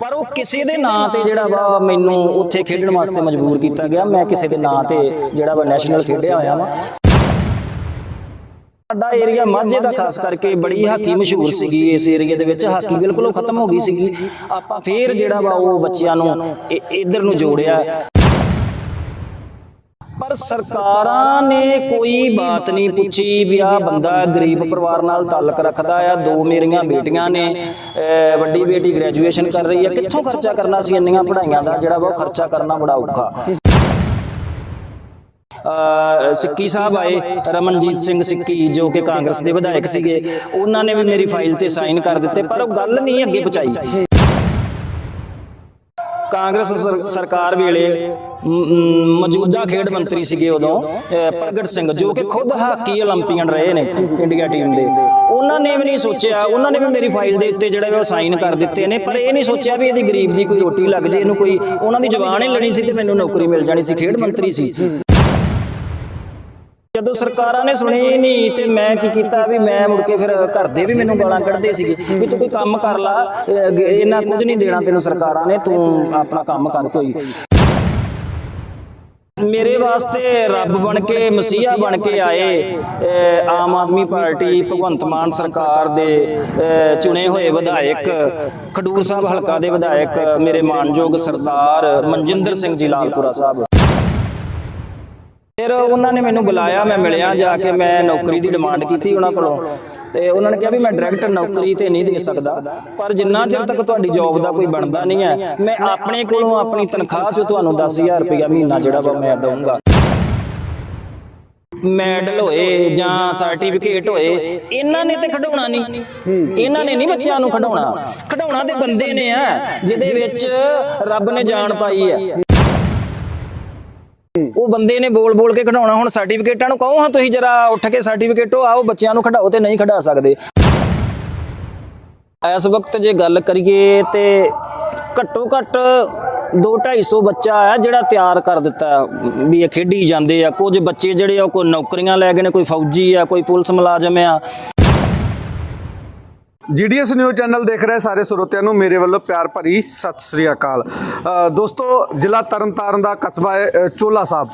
ਪਰ ਉਹ ਕਿਸੇ ਦੇ ਨਾਂ ਤੇ ਜਿਹੜਾ ਵਾ ਮੈਨੂੰ ਉੱਥੇ ਖੇਡਣ ਵਾਸਤੇ ਮਜਬੂਰ ਕੀਤਾ ਗਿਆ। ਮੈਂ ਕਿਸੇ ਦੇ ਨਾਂ ਤੇ ਜਿਹੜਾ ਵਾ ਨੈਸ਼ਨਲ ਖੇਡਿਆ ਹੋਇਆ ਵਾ। ਸਾਡਾ ਏਰੀਆ ਮਾਝੇ ਦਾ ਖਾਸ ਕਰਕੇ ਬੜੀ ਹਾਕੀ ਮਸ਼ਹੂਰ ਸੀਗੀ। ਇਸ ਏਰੀਆ ਦੇ ਵਿੱਚ ਹਾਕੀ ਬਿਲਕੁਲ ਖਤਮ ਹੋ ਗਈ ਸੀਗੀ। ਆਪਾਂ ਫੇਰ ਜਿਹੜਾ ਵਾ ਉਹ ਬੱਚਿਆਂ ਨੂੰ ਇ- ਇੱਧਰ ਨੂੰ ਜੋੜਿਆ। ਪਰ ਸਰਕਾਰਾਂ ਨੇ ਕੋਈ ਬਾਤ ਨਹੀਂ ਪੁੱਛੀ ਵੀ ਆ ਬੰਦਾ ਗਰੀਬ ਪਰਿਵਾਰ ਨਾਲ ਤਾਲੁਕ ਰੱਖਦਾ ਆ, ਦੋ ਮੇਰੀਆਂ ਬੇਟੀਆਂ ਨੇ ਵੱਡੀ ਬੇਟੀ ਗ੍ਰੈਜੂਏਸ਼ਨ ਕਰ ਰਹੀ ਆ, ਕਿੱਥੋਂ ਖਰਚਾ ਕਰਨਾ ਸੀ ਇੰਨੀਆਂ ਪੜ੍ਹਾਈਆਂ ਦਾ, ਜਿਹੜਾ ਵਾ ਉਹ ਖਰਚਾ ਕਰਨਾ ਬੜਾ ਔਖਾ। ਅਹ, ਸਿੱਕੀ ਸਾਹਿਬ ਆਏ, ਰਮਨਜੀਤ ਸਿੰਘ ਸਿੱਕੀ, ਜੋ ਕਿ ਕਾਂਗਰਸ ਦੇ ਵਿਧਾਇਕ ਸੀਗੇ, ਉਹਨਾਂ ਨੇ ਵੀ ਮੇਰੀ ਫਾਈਲ ਤੇ ਸਾਈਨ ਕਰ ਦਿੱਤੇ, ਪਰ ਉਹ ਗੱਲ ਨਹੀਂ ਅੱਗੇ ਪਹੁੰਚਾਈ। ਕਾਂਗਰਸ ਸਰਕਾਰ ਵੇਲੇ ਮੌਜੂਦਾ ਖੇਡ ਮੰਤਰੀ ਸੀਗੇ ਉਦੋਂ ਪ੍ਰਗਟ ਸਿੰਘ, ਜੋ ਕਿ ਖੁਦ ਹਾਕੀ 올림픽ੀਅਨ ਰਹੇ ਨੇ ਇੰਡੀਆ ਟੀਮ ਦੇ। ਉਹਨਾਂ ਨੇ ਵੀ ਨਹੀਂ ਸੋਚਿਆ, ਉਹਨਾਂ ਨੇ ਵੀ ਮੇਰੀ ਫਾਈਲ ਦੇ ਉੱਤੇ ਜਿਹੜਾ ਉਹ ਸਾਈਨ ਕਰ ਦਿੱਤੇ ਨੇ, ਪਰ ਇਹ ਨਹੀਂ ਸੋਚਿਆ ਵੀ ਇਹਦੀ ਗਰੀਬ ਦੀ ਕੋਈ ਰੋਟੀ ਲੱਗ ਜੇ, ਇਹਨੂੰ ਕੋਈ ਉਹਨਾਂ ਦੀ ਜਵਾਨ ਹੀ ਲੜੀ ਸੀ ਤੇ ਮੈਨੂੰ ਨੌਕਰੀ ਮਿਲ ਜਾਣੀ ਸੀ, ਖੇਡ ਮੰਤਰੀ ਸੀ। ਜਦੋਂ ਸਰਕਾਰਾਂ ਨੇ ਸੁਣੀ ਹੀ ਨਹੀਂ ਤੇ ਮੈਂ ਕੀ ਕੀਤਾ ਵੀ ਮੈਂ ਮੁੜ ਕੇ ਫਿਰ ਘਰ ਦੇ ਵੀ ਮੈਨੂੰ ਗਾਲਾਂ ਕੱਢਦੇ ਸੀਗੇ ਵੀ ਤੂੰ ਕੋਈ ਕੰਮ ਕਰ ਲਾ ਇਹਨਾਂ ਕੁਝ ਨਹੀਂ ਦੇਣਾ ਤੈਨੂੰ ਸਰਕਾਰਾਂ ਨੇ, ਤੂੰ ਆਪਣਾ ਕੰਮ ਕਰ ਕੋਈ। ਮੇਰੇ ਵਾਸਤੇ ਰੱਬ ਬਣ ਕੇ, ਮਸੀਹਾ ਬਣ ਕੇ ਆਏ ਆਮ ਆਦਮੀ ਪਾਰਟੀ, ਭਗਵੰਤ ਮਾਨ ਸਰਕਾਰ ਦੇ, ਅਹ, ਚੁਣੇ ਹੋਏ ਵਿਧਾਇਕ, ਖਡੂਰ ਸਾਹਿਬ ਹਲਕਾ ਦੇ ਵਿਧਾਇਕ, ਮੇਰੇ ਮਾਨਯੋਗ ਸਰਦਾਰ ਮਨਜਿੰਦਰ ਸਿੰਘ ਜੀ ਲਾਲਪੁਰਾ ਸਾਹਿਬ। ਫਿਰ ਉਹਨਾਂ ਨੇ ਮੈਨੂੰ ਬੁਲਾਇਆ, ਮੈਂ ਮਿਲਿਆ ਜਾ ਕੇ, ਮੈਂ ਨੌਕਰੀ ਦੀ ਡਿਮਾਂਡ ਕੀਤੀ ਉਹਨਾਂ ਕੋਲੋਂ। ਤੇ ਉਹਨਾਂ ਨੇ ਕਿਹਾ ਵੀ ਮੈਂ ਡਾਇਰੈਕਟ ਨੌਕਰੀ ਤੇ ਨਹੀਂ ਦੇ ਸਕਦਾ, ਪਰ ਜਿੰਨਾ ਚਿਰ ਤੱਕ ਤੁਹਾਡੀ ਜੌਬ ਦਾ ਕੋਈ ਬਣਦਾ ਨਹੀਂ ਹੈ, ਮੈਂ ਆਪਣੇ ਕੋਲੋਂ ਆਪਣੀ ਤਨਖਾਹ ਚੋਂ ਤੁਹਾਨੂੰ 10000 ਰੁਪਇਆ ਮਹੀਨਾ ਜਿਹੜਾ ਵਾ ਮੈਂ ਦਊਂਗਾ। ਮੈਡਲ ਹੋਏ ਜਾਂ ਸਰਟੀਫਿਕੇਟ ਹੋਏ, ਇਹਨਾਂ ਨੇ ਤੇ ਖਡਾਉਣਾ ਨਹੀਂ। ਇਹਨਾਂ ਨੇ ਨਹੀਂ ਬੱਚਿਆਂ ਨੂੰ ਖਡਾਉਣਾ ਖਡਾਉਣਾ ਤੇ ਬੰਦੇ ਨੇ ਆ, ਜਿਹਦੇ ਵਿੱਚ ਰੱਬ ਨੇ ਜਾਨ ਪਾਈ ਹੈ। ਉਹ ਬੰਦੇ ਨੇ ਬੋਲ ਬੋਲ ਕੇ ਖਡਾਉਣਾ ਹੁਣ ਸਰਟੀਫਿਕੇਟਾਂ ਨੂੰ ਕਹੋ ਹਾਂ ਤੁਸੀਂ ਜਰਾ ਉੱਠ ਕੇ ਸਰਟੀਫਿਕੇਟੋ ਆਓ, ਬੱਚਿਆਂ ਨੂੰ ਖਡਾਓ ਤੇ ਨਹੀਂ ਖਡਾ ਸਕਦੇ। ਇਸ ਵਕਤ ਜੇ ਗੱਲ ਕਰੀਏ ਤੇ ਘੱਟੋ ਘੱਟ 2-250 ਬੱਚਾ ਹੈ ਜਿਹੜਾ ਤਿਆਰ ਕਰ ਦਿੱਤਾ ਵੀ ਇਹ ਖੇਡੀ ਜਾਂਦੇ ਆ। ਕੁਝ ਬੱਚੇ ਜਿਹੜੇ ਆ ਉਹ ਕੋਈ ਨੌਕਰੀਆਂ ਲੈ ਗਏ ਨੇ, ਕੋਈ ਫੌਜੀ ਆ, ਕੋਈ ਪੁਲਿਸ ਮੁਲਾਜ਼ਮ ਆ। ਜੀਡੀਐਸ ਨਿਊਜ਼ ਚੈਨਲ ਦੇਖ ਰਹੇ ਸਾਰੇ ਸਰੋਤਿਆਂ ਨੂੰ ਮੇਰੇ ਵੱਲੋਂ ਪਿਆਰ ਭਰੀ ਸਤਿ ਸ੍ਰੀ ਅਕਾਲ। ਦੋਸਤੋ, ਜ਼ਿਲ੍ਹਾ ਤਰਨਤਾਰਨ ਦਾ ਕਸਬਾ ਹੈ ਚੋਲਾ ਸਾਹਿਬ।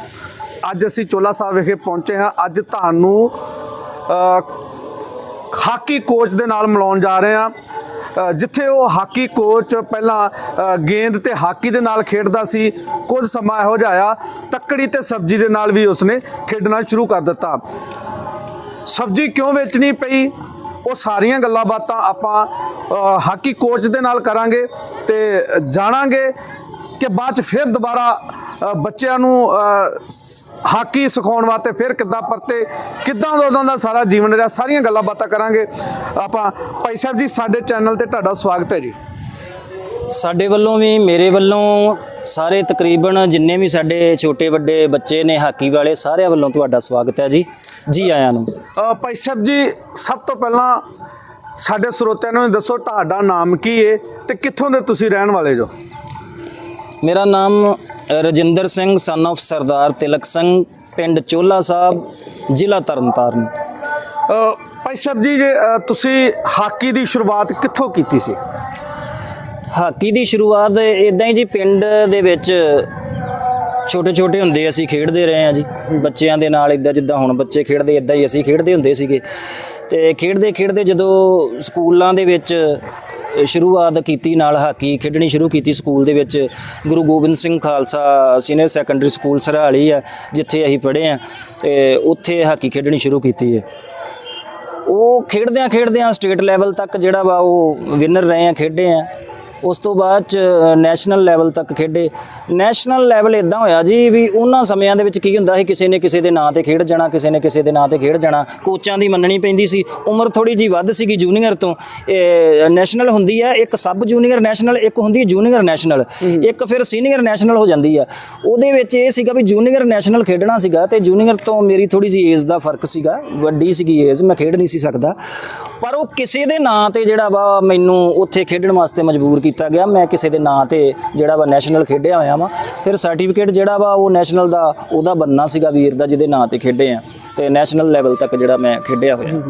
ਅੱਜ ਅਸੀਂ ਚੋਲਾ ਸਾਹਿਬ ਵਿਖੇ ਪਹੁੰਚੇ ਹਾਂ। ਅੱਜ ਤੁਹਾਨੂੰ ਹਾਕੀ ਕੋਚ ਦੇ ਨਾਲ ਮਿਲਾਉਣ ਜਾ ਰਹੇ ਹਾਂ। ਜਿੱਥੇ ਉਹ ਹਾਕੀ ਕੋਚ ਪਹਿਲਾਂ ਗੇਂਦ ਤੇ ਹਾਕੀ ਦੇ ਨਾਲ ਖੇਡਦਾ ਸੀ, ਕੁਝ ਸਮਾਂ ਇਹੋ ਜਿਹਾ ਆਇਆ। ਤੱਕੜੀ ਤੇ ਸਬਜ਼ੀ ਦੇ ਨਾਲ ਵੀ ਉਸਨੇ ਖੇਡਣਾ ਸ਼ੁਰੂ ਕਰ ਦਿੱਤਾ। ਸਬਜ਼ੀ ਕਿਉਂ ਵੇਚਣੀ ਪਈ? ਉਹ ਸਾਰੀਆਂ ਗੱਲਾਂ ਬਾਤਾਂ ਆਪਾਂ ਹਾਕੀ ਕੋਚ ਦੇ ਨਾਲ ਕਰਾਂਗੇ ਤੇ ਜਾਣਾਂਗੇ ਕਿ ਬਾਅਦ ਚ ਫਿਰ ਦੁਬਾਰਾ ਬੱਚਿਆਂ ਨੂੰ ਹਾਕੀ ਸਿਖਾਉਣ ਵਾਸਤੇ ਫਿਰ ਕਿੱਦਾਂ ਪਰਤੇ, ਕਿੱਦਾਂ ਦਾ ਉਹਨਾਂ ਦਾ ਸਾਰਾ ਜੀਵਨ ਰਿਹਾ, ਸਾਰੀਆਂ ਗੱਲਾਂ ਬਾਤਾਂ ਕਰਾਂਗੇ। ਆਪਾਂ ਭਾਈ ਸਾਹਿਬ ਜੀ, ਸਾਡੇ ਚੈਨਲ ਤੇ ਤੁਹਾਡਾ ਸਵਾਗਤ ਹੈ ਜੀ। ਸਾਡੇ ਵੱਲੋਂ ਵੀ, ਮੇਰੇ ਵੱਲੋਂ ਸਾਰੇ ਤਕਰੀਬਨ ਜਿੰਨੇ ਵੀ ਸਾਡੇ ਛੋਟੇ ਵੱਡੇ ਬੱਚੇ ਨੇ ਹਾਕੀ ਵਾਲੇ ਸਾਰਿਆਂ ਵੱਲੋਂ ਤੁਹਾਡਾ ਸਵਾਗਤ ਹੈ ਜੀ। ਜੀ ਆਇਆਂ ਨੂੰ। ਅ, ਭਾਈ ਸਾਹਿਬ ਜੀ ਸਭ ਤੋਂ ਪਹਿਲਾਂ ਸਾਡੇ ਸਰੋਤਿਆਂ ਨੂੰ ਦੱਸੋ ਤੁਹਾਡਾ ਨਾਮ ਕੀ ਹੈ ਤੇ ਕਿੱਥੋਂ ਦੇ ਤੁਸੀਂ ਰਹਿਣ ਵਾਲੇ ਜੋ? ਮੇਰਾ ਨਾਮ ਰਜਿੰਦਰ ਸਿੰਘ ਸਨ of ਸਰਦਾਰ ਤਿਲਕ ਸਿੰਘ ਪਿੰਡ ਚੋਲਾ ਸਾਹਿਬ ਜ਼ਿਲ੍ਹਾ ਤਰਨਤਾਰਨ। ਅ, ਭਾਈ ਸਾਹਿਬ ਜੀ ਜੇ, ਅ, ਤੁਸੀਂ ਹਾਕੀ ਦੀ ਸ਼ੁਰੂਆਤ ਕਿੱਥੋਂ ਕੀਤੀ ਸੀ? ਹਾਕੀ ਦੀ ਸ਼ੁਰੂਆਤ ਇਦਾਂ ਹੀ ਜੀ, ਪਿੰਡ ਦੇ ਵਿੱਚ ਛੋਟੇ ਛੋਟੇ ਹੁੰਦੇ ਅਸੀਂ ਖੇਡਦੇ ਰਹੇ ਹਾਂ ਜੀ। ਬੱਚਿਆਂ ਦੇ ਨਾਲ ਇਦਾਂ ਜਿੱਦਾਂ ਹੁਣ ਬੱਚੇ ਖੇਡਦੇ ਇਦਾਂ ਹੀ ਅਸੀਂ ਖੇਡਦੇ ਹੁੰਦੇ ਸੀਗੇ। ਤੇ ਖੇਡਦੇ ਖੇਡਦੇ ਜਦੋਂ ਸਕੂਲਾਂ ਦੇ ਵਿੱਚ ਸ਼ੁਰੂਆਤ ਕੀਤੀ ਨਾਲ ਹਾਕੀ, ਖੇਡਣੀ ਸ਼ੁਰੂ ਕੀਤੀ ਸਕੂਲ ਦੇ ਵਿੱਚ, Guru Gobind Singh Khalsa senior secondary school Sarhali ਆ, ਜਿੱਥੇ ਅਸੀਂ ਪੜ੍ਹੇ ਆ ਤੇ ਉੱਥੇ ਹਾਕੀ ਖੇਡਣੀ ਸ਼ੁਰੂ ਕੀਤੀ ਹੈ। ਉਹ ਖੇਡਦਿਆਂ ਖੇਡਦਿਆਂ ਸਟੇਟ ਲੈਵਲ ਤੱਕ ਜਿਹੜਾ ਵਾ ਉਹ ਵਿਨਰ ਰਹੇ ਆ ਖੇਡੇ ਆ ਉਸ ਤੋਂ ਬਾਅਦ ਚ ਨੈਸ਼ਨਲ ਲੈਵਲ ਤੱਕ ਖੇਡੇ। ਨੈਸ਼ਨਲ ਲੈਵਲ ਇਦਾਂ ਹੋਇਆ ਜੀ ਵੀ ਉਹਨਾਂ ਸਮਿਆਂ ਦੇ ਵਿੱਚ ਕੀ ਹੁੰਦਾ ਸੀ ਕਿਸੇ ਨੇ ਕਿਸੇ ਦੇ ਨਾਂ ਤੇ ਖੇਡ ਜਾਣਾ ਕਿਸੇ ਨੇ ਕਿਸੇ ਦੇ ਨਾਂ ਤੇ ਖੇਡ ਜਾਣਾ। ਕੋਚਾਂ ਦੀ ਮੰਨਣੀ ਪੈਂਦੀ ਸੀ। ਉਮਰ ਥੋੜੀ ਜੀ ਵੱਧ ਸੀਗੀ ਜੂਨੀਅਰ ਤੋਂ। ਨੈਸ਼ਨਲ ਹੁੰਦੀ ਹੈ ਇੱਕ ਸਬ ਜੂਨੀਅਰ ਨੈਸ਼ਨਲ ਇੱਕ ਹੁੰਦੀ ਹੈ ਜੂਨੀਅਰ ਨੈਸ਼ਨਲ ਇੱਕ ਫਿਰ ਸੀਨੀਅਰ ਨੈਸ਼ਨਲ ਹੋ ਜਾਂਦੀ ਆ। ਉਹਦੇ ਵਿੱਚ ਇਹ ਸੀਗਾ ਵੀ ਜੂਨੀਅਰ ਨੈਸ਼ਨਲ ਖੇਡਣਾ ਸੀਗਾ ਤੇ ਜੂਨੀਅਰ ਤੋਂ ਮੇਰੀ ਥੋੜੀ ਜੀ ਏਜ ਦਾ ਫ਼ਰਕ ਸੀਗਾ। ਵੱਡੀ ਸੀਗੀ ਏਜ ਮੈਂ ਖੇਡ ਨਹੀਂ ਸੀ ਸਕਦਾ। ਪਰ ਉਹ ਕਿਸੇ ਦੇ ਨਾਂ ਤੇ ਜਿਹੜਾ ਵਾ ਮੈਨੂੰ ਉੱਥੇ ਖੇਡਣ ਵਾਸਤੇ ਮਜਬੂਰ ਕੀਤਾ ਗਿਆ। ਮੈਂ ਕਿਸੇ ਦੇ ਨਾਂ ਤੇ ਜਿਹੜਾ ਵਾ ਨੈਸ਼ਨਲ ਖੇਡਿਆ ਹੋਇਆ ਵਾ। ਫਿਰ ਸਰਟੀਫਿਕੇਟ ਜਿਹੜਾ ਵਾ ਉਹ ਨੈਸ਼ਨਲ ਦਾ, ਉਹਦਾ ਬੰਨਾ ਸੀਗਾ ਵੀਰ ਦਾ, ਜਿਹਦੇ ਨਾਂ ਤੇ ਖੇਡੇ ਆ। ਤੇ ਨੈਸ਼ਨਲ ਲੈਵਲ ਤੱਕ ਜਿਹੜਾ ਮੈਂ ਖੇਡਿਆ ਹੋਇਆ।